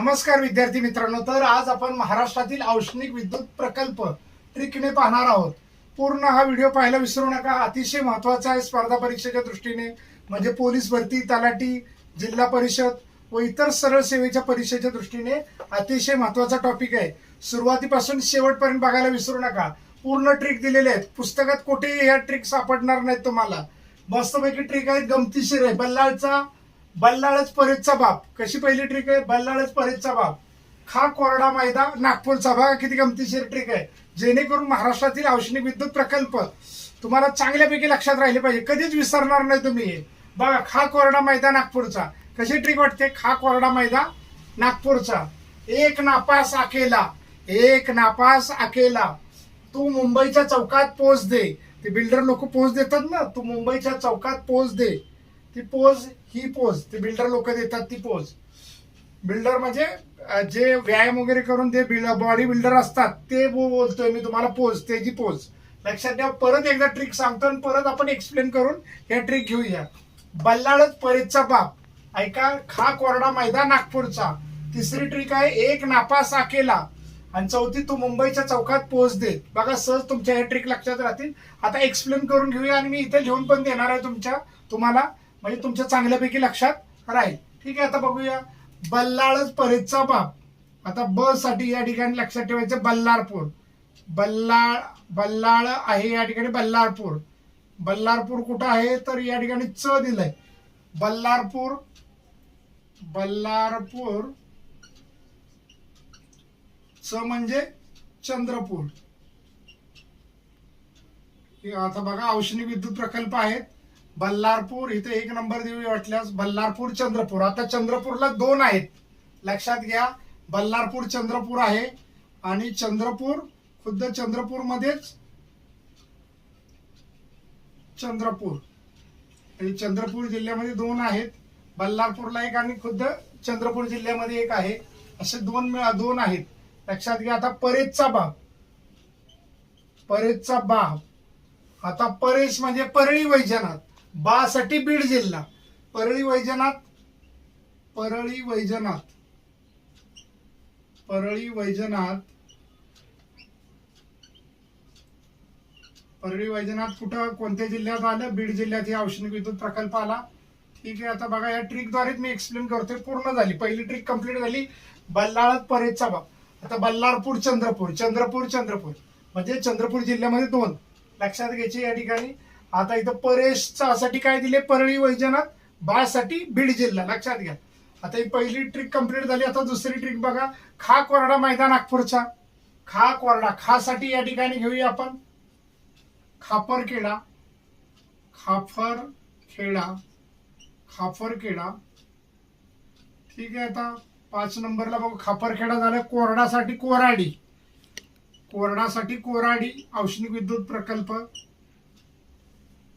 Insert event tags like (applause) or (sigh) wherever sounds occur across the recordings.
नमस्कार विद्यार्थी मित्रांनो तर आज आपण महाराष्ट्रातील औष्णिक विद्युत प्रकल्प ट्रिकने पाहणार आहोत. पूर्ण हा व्हिडिओ पाहायला विसरू नका अतिशय महत्त्वाचा आहे स्पर्धा परीक्षेच्या दृष्टीने. म्हणजे पोलीस भरती तलाठी जिल्हा परिषद व इतर सरळ सेवेच्या परीक्षेच्या दृष्टीने अतिशय महत्त्वाचा टॉपिक आहे. सुरुवातीपासून शेवटपर्यंत बघायला विसरू नका. पूर्ण ट्रिक दिलेले आहेत. पुस्तकात कुठेही ह्या ट्रिक सापडणार नाहीत तुम्हाला. मस्तपैकी ट्रिक आहेत. गमतीशीर आहे. बल्लाळचा बल्लाळच परेदचा बाप. कशी पहिली ट्रिक आहे? बल्लाळच परेदचा बाप. खा कोरडा मैदा नागपूरचा भाग किती गमतीशीर ट्रिक आहे. जेणेकरून महाराष्ट्रातील औष्णिक विद्युत प्रकल्प तुम्हाला चांगल्यापैकी लक्षात राहिले पाहिजे. कधीच विसरणार नाही तुम्ही हे. बघा खा कोरडा मैदा नागपूरचा. कशी ट्रिक वाटते? खा कोरडा मैदा नागपूरचा. एक नापास अकेला. एक नापास अकेला. तू मुंबईच्या चौकात पोच दे. ते बिल्डर लोक पोच देतात ना? तू मुंबईच्या चौकात पोच दे. ती पोज ही पोज ते बिल्डर लोक देतात ती पोज. बिल्डर म्हणजे जे व्यायाम वगैरे करून ते बॉडी बिल्डर असतात ते बो- बोलतोय मी तुम्हाला पोच त्याची पोज. लक्षात ठेवा परत एकदा ट्रिक सांगतो आणि परत आपण एक्सप्लेन करून हे ट्रिक घेऊया. बल्लाळच परेदचा बाप. ऐका खा कोरडा मैदा नागपूरचा. तिसरी ट्रिक आहे एक नापास आकेला आणि चौथी तू मुंबईच्या चौकात पोच दे. बघा सहज तुमच्या हे ट्रिक लक्षात राहतील. आता एक्सप्लेन करून घेऊया आणि मी इथे लिहून पण देणार आहे तुमच्या तुम्हाला. म्हणजे तुमच्या चांगल्यापैकी लक्षात राहील. ठीक आहे आता बघूया. बल्लाळच परेदचा बाप. आता ब साठी या ठिकाणी लक्षात ठेवायचं बल्लारपूर. बल्लाळ बल्लाळ आहे या ठिकाणी बल्लारपूर. बल्लारपूर कुठं आहे? तर या ठिकाणी च दिलंय. बल्लारपूर बल्लारपूर. च म्हणजे चंद्रपूर. आता बघा औष्णिक विद्युत प्रकल्प आहेत. बल्लारपूर इथे एक नंबर देऊ वाटल्यास बल्लारपूर चंद्रपूर. आता चंद्रपूरला दोन आहेत. लक्षात घ्या बल्लारपूर चंद्रपूर आहे आणि चंद्रपूर खुद्द चंद्रपूर मध्येच चंद्रपूर. आणि चंद्रपूर जिल्ह्यामध्ये दोन आहेत. बल्लारपूरला एक आणि खुद्द चंद्रपूर जिल्ह्यामध्ये एक आहे. असे दोन दोन आहेत. लक्षात घ्या आता परेदचा बाब परेदचा बाब आता परेश म्हणजे परळी वैजनाथ. बासाठी बीड जिल्हा. परळी वैजनाथ परळी वैजनाथ. परळी वैजनाथ. परळी वैजनाथ कुठं कोणत्या जिल्ह्यात आलं? बीड जिल्ह्यात हे औष्णिक विद्युत प्रकल्प आला. ठीक आहे आता बघा या ट्रिकद्वारेच मी एक्सप्लेन करतोय. पूर्ण झाली. पहिली ट्रिक कंप्लीट झाली. बल्लाळात परेदचा बाब आता बल्लारपूर चंद्रपूर. चंद्रपूर चंद्रपूर. म्हणजे चंद्रपूर जिल्ह्यामध्ये दोन. लक्षात घ्यायचे या ठिकाणी. आता इथं परेशचा साठी काय दिले? परळी वैजनाथ बाळसाठी बीड जिल्हा. लक्षात घ्या. आता ही पहिली ट्रिक कंप्लीट झाली. आता दुसरी ट्रिक बघा. खा कोरडा मैदान नागपूरचा. खा कोरडा. खासाठी या ठिकाणी घेऊया आपण. खापर खेडा खापरखेडा ठीक आहे आता. पाच नंबरला बघू. खापरखेडा झालं. कोरडासाठी कोराडी. कोरडासाठी कोराडी. औष्णिक विद्युत प्रकल्प.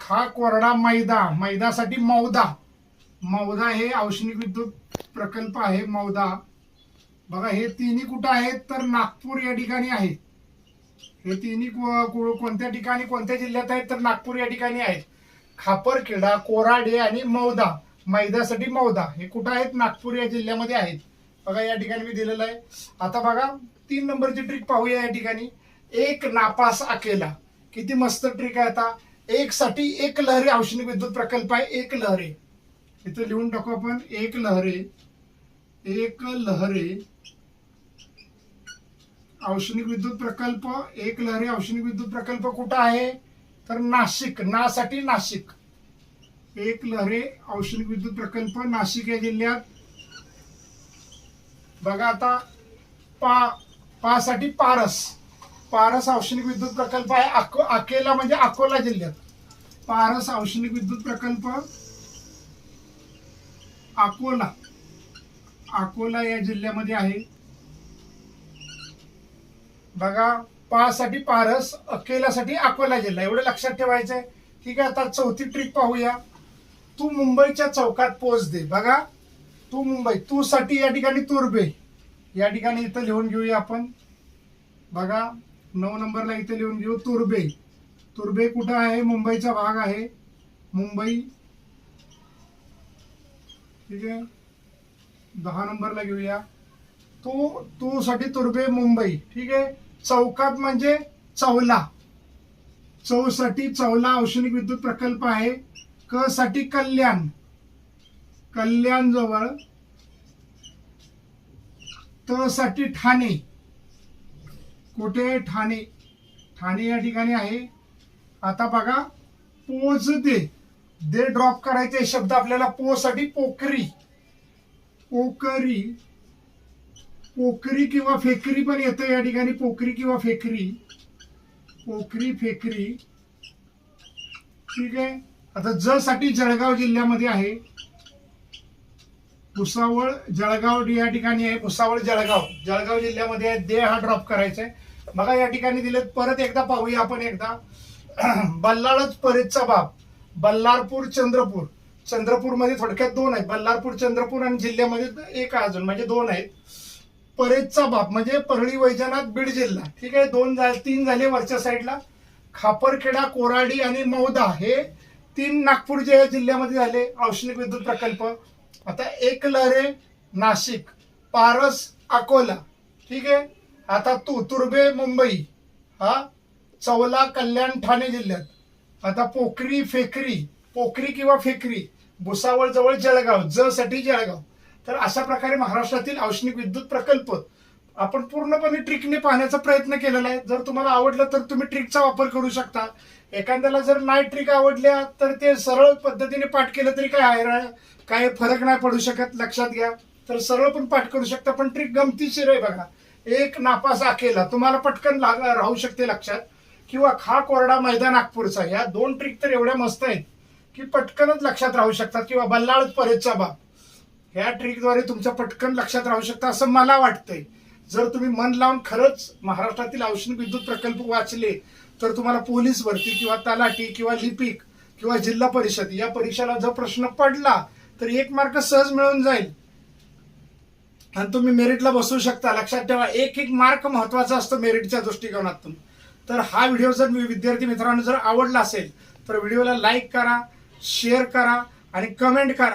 खा कोरडा मैदा मैदासाठी मौदा. मौदा हे औष्णिक विद्युत प्रकल्प आहे मौदा. बघा हे तिन्ही कुठं आहेत? तर नागपूर या ठिकाणी आहेत हे तिन्ही को- कोणत्या ठिकाणी कोणत्या जिल्ह्यात आहेत? तर नागपूर या ठिकाणी आहेत. खापरखेडा कोराडे आणि मौदा. मैदासाठी मौदा. हे कुठं आहेत? नागपूर या जिल्ह्यामध्ये आहेत. बघा या ठिकाणी मी दिलेलं आहे. आता बघा तीन नंबरची ट्रिक पाहूया या ठिकाणी. एक नापास अकेला. किती मस्त ट्रिक आहे आता. एक साठी एक लहरी औष्णिक विद्युत प्रकल्प आहे एक लहरे. इथं लिहून टाकू आपण एक लहरे एक लहरे औष्णिक विद्युत प्रकल्प एक लहरी औष्णिक विद्युत प्रकल्प कुठं आहे? तर नाशिक नासाठी नाशिक. एक लहरे औष्णिक विद्युत प्रकल्प नाशिक या जिल्ह्यात. बघा आता पा पासाठी पारस. पारस औष्णिक विद्युत प्रकल्प आहे अको अकेला म्हणजे अकोला जिल्ह्यात. पारस औष्णिक विद्युत प्रकल्प अकोला. अकोला या जिल्ह्यामध्ये आहे. बघा पासाठी पारस अकेलासाठी अकोला जिल्हा. एवढं लक्षात ठेवायचंय. ठीक आहे आता चौथी ट्रिक पाहूया. तू मुंबईच्या चौकात पोच दे. बघा तू मुंबई तू साठी या ठिकाणी तुर्बे या ठिकाणी इथं लिहून घेऊया आपण. बघा नऊ नंबरला इथे लिहून घेऊ तुर्बे तुर्बे कुठं आहे? मुंबईचा भाग आहे. मुंबई. ठीक आहे? दहा नंबरला घेऊया. तो तू साठी तुर्बे मुंबई. ठीक आहे? चौकात म्हणजे चौला. चौ साठी चौला औष्णिक विद्युत प्रकल्प आहे. क साठी कल्याण. कल्याण जवळ त साठी ठाणे. कुठे? ठाणे. ठाणे या ठिकाणी आहे. आता बघा पोज दे दे ड्रॉप करायचे शब्द आपल्याला पो साठी पोकरी पोकरी पोकरी किंवा फेकरी पण येतं या ठिकाणी. पोकरी किंवा फेकरी. पोकरी फेकरी. ठीक आहे? आता ज साठी जळगाव जिल्ह्यामध्ये आहे. भुसावळ जळगाव या ठिकाणी आहे. भुसावळ जळगाव. जळगाव जिल्ह्यामध्ये आहे. दे हा ड्रॉप करायचा आहे बघा या ठिकाणी दिलेत परत एकदा पाहूया आपण एकदा. (clears throat) बल्लाळच परेदचा बाप बल्लारपूर चंद्रपूर. चंद्रपूरमध्ये थोडक्यात दोन आहेत. बल्लारपूर चंद्रपूर आणि जिल्ह्यामध्ये एक आहे अजून म्हणजे दोन आहेत. परेचा बाप म्हणजे परळी वैजनाथ बीड जिल्हा. ठीक आहे दोन झा तीन झाले वरच्या साईडला. खापरखेडा कोराडी आणि मौदा हे तीन नागपूर जे जिल्ह्यामध्ये झाले. औष्णिक विद्युत प्रकल्प. आता एक लहरे नाशिक. पारस अकोला. ठीक आहे? आता तू तुर्बे मुंबई. हा? चवला कल्याण ठाणे जिल्ह्यात. आता पोखरी फेकरी पोखरी किंवा फेकरी भुसावळ जवळ जळगाव ज साठी जळगाव. तर अशा प्रकारे महाराष्ट्रातील औष्णिक विद्युत प्रकल्प आपण पूर्णपणे ट्रिकने पाहण्याचा प्रयत्न केलेला आहे. जर तुम्हाला आवडलं तर तुम्ही ट्रिकचा वापर करू शकता. एखाद्याला जर नाही ट्रिक आवडल्या तर ते सरळ पद्धतीने पाठ केलं तरी काय आहे काय फरक नाही पडू शकत लक्षात घ्या. तर सरळ पण पाठ करू शकता पण ट्रिक गमतीशीर आहे बघा. एक नापास आकेला तुम्हाला पटकन लाग राहू शकते लक्षात. किंवा खा कोरडा मैदान नागपूरचा. या दोन ट्रिक तर एवढ्या मस्त आहेत की पटकनच लक्षात राहू शकतात किंवा बल्लाळ परेचा बाग ह्या ट्रिकद्वारे तुमच्या पटकन लक्षात राहू शकतं असं मला वाटतंय. जर तुम्ही मन लावून खरंच महाराष्ट्रातील औष्णिक विद्युत प्रकल्प वाचले तर तुम्हाला पोलीस भरती किंवा तलाठी किंवा लिपिक किंवा जिल्हा परिषद या परीक्षेला जर प्रश्न पडला तर एक मार्क सहज मिळून जाईल. आणि तुम्ही मेरिटला बसू शकता. लक्षात ठेवा एक एक मार्क महत्त्वाचा असतो मेरिटच्या दृष्टिकोनातून. तर हा व्हिडिओ जर विद्यार्थी मित्रांनो जर आवडला असेल तर व्हिडिओला लाईक करा शेअर करा आणि कमेंट करा.